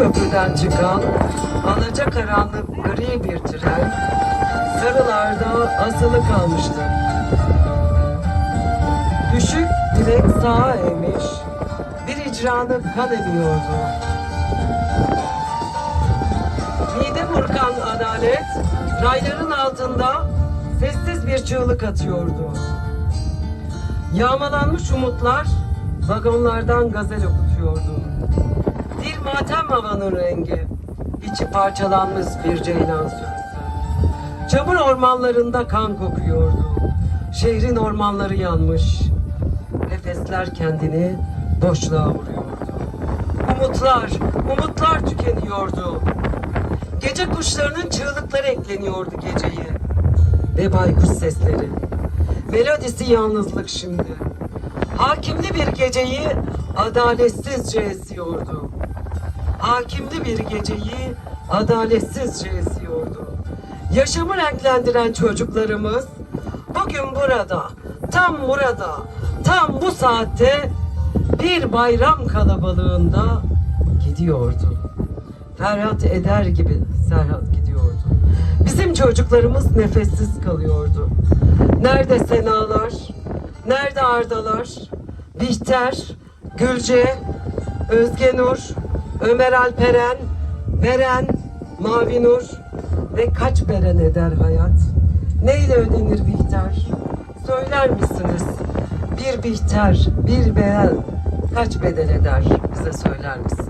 köprüden çıkan alaca karanlık gri bir tren sarılarda asılı kalmıştı. Düşük direk sağa eğmiş, bir icranı kan emiyordu. Mide burkan adalet, rayların altında sessiz bir çığlık atıyordu. Yağmalanmış umutlar vagonlardan gazel okutuyordu. Bir matem havanın rengi, içi parçalanmış bir ceylan sürüsü. Çamur ormanlarında kan kokuyordu. Şehrin ormanları yanmış. Nefesler kendini boşluğa vuruyordu. Umutlar, umutlar tükeniyordu. Gece kuşlarının çığlıkları ekleniyordu geceye. Ve baykuş sesleri. Melodisi yalnızlık şimdi. Hakimli bir geceyi adaletsizce esiyordu. Hakimli bir geceyi adaletsizce esiyordu. Yaşamı renklendiren çocuklarımız bugün burada, tam burada, tam bu saatte bir bayram kalabalığında gidiyordu. Ferhat eder gibi Serhat gidiyordu. Bizim çocuklarımız nefessiz kalıyordu. Nerede Senalar? Nerede Ardalar? Bihter, Gülce, Özgenur, Ömer Alperen, Beren, Mavi Nur ve kaç beren eder hayat? Neyle ödenir Bihter? Söyler misiniz? Bir Bihter, bir Beren kaç bedel eder? Bize söyler misiniz?